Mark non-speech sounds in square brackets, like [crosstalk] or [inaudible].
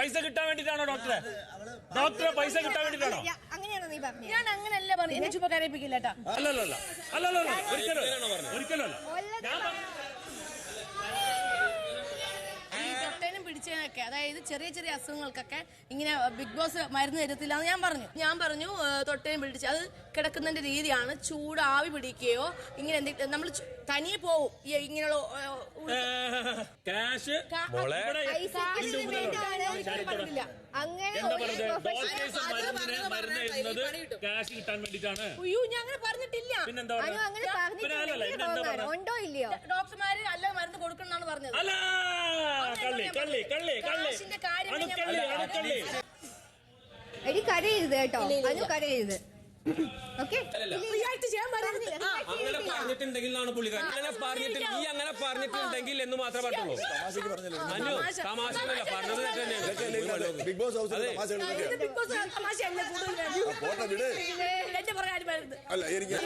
പൈസ കിട്ടാൻ വേണ്ടിട്ടാണോ ഡോക്ടറെ? ഡോക്ടറെ പൈസ കിട്ടാൻ വേണ്ടിട്ടാണോ അങ്ങനെയാണോ നീ പറഞ്ഞു. ഞാൻ അങ്ങനെയല്ല പറഞ്ഞു. എന്നെ ചുപ്പ കരയിപ്പിക്കില്ല കേട്ടാ. അല്ലല്ലല്ല. അല്ലല്ലല്ല. ഒരിക്കലും ഒരിക്കലും പിടിച്ചതിനൊക്കെ അതായത് ചെറിയ ചെറിയ അസുഖങ്ങൾക്കൊക്കെ ഇങ്ങനെ ബിഗ് ബോസ് മരുന്ന് തരത്തില്ല എന്ന് ഞാൻ പറഞ്ഞു. ഞാൻ പറഞ്ഞു തൊട്ടേം തൊട്ടേനും പിടിച്ച് അത് കിടക്കുന്നതിന്റെ രീതിയാണ് ചൂട് ആവി പിടിക്കുകയോ ഇങ്ങനെ എന്തെങ്കിലും നമ്മൾ തനിയെ പോവും. ഇങ്ങനെയുള്ള ക്യാഷ് മോളെ അങ്ങനെ എന്താ മരുന്ന് എഴുതുന്നത് ക്യാഷ് കിട്ടാൻ വേണ്ടിട്ടാണ് അയ്യോ ഞാൻ അങ്ങനെ പറഞ്ഞിട്ടില്ല. പിന്നെന്താ അങ്ങനെ പിന്നെ അല്ലല്ല, പറഞ്ഞിട്ടുണ്ടെങ്കിൽ പിന്നെ എന്താ പറഞ്ഞത്? ഉണ്ടോ ഇല്ലയോ? ഡോക്ടർമാര് അല്ല മരുന്ന് പറഞ്ഞത്. അല്ല കള്ളി കള്ളി കള്ളി കള്ളി. കാശിന്റെ കാര്യം അണുക്കള്ളി ഞാൻ അണുക്കള്ളി. എടി കരയരുത് കേട്ടോ. അത് കരയരുത്. [coughs] ഓക്കെ? റിയാക്ട് ചെയ്യാൻ പറഞ്ഞില്ല അങ്ങനെ പറഞ്ഞിട്ടുണ്ടെങ്കിലാണ് പുള്ളിക്കാരൻ അങ്ങനെ പറഞ്ഞിട്ട് നീ അങ്ങനെ പറഞ്ഞിട്ടുണ്ടെങ്കിൽ എന്ന് മാത്രമേ പറ്റുള്ളൂ. അനു തമാശയല്ല പറഞ്ഞത് തന്നെയാണ്. ബിഗ് ബോസ് ഹൗസിൽ തമാശ കളിക്കുക ബിഗ് ബോസ് തമാശയല്ല കൂടുതൽ അല്ല. എനിക്ക്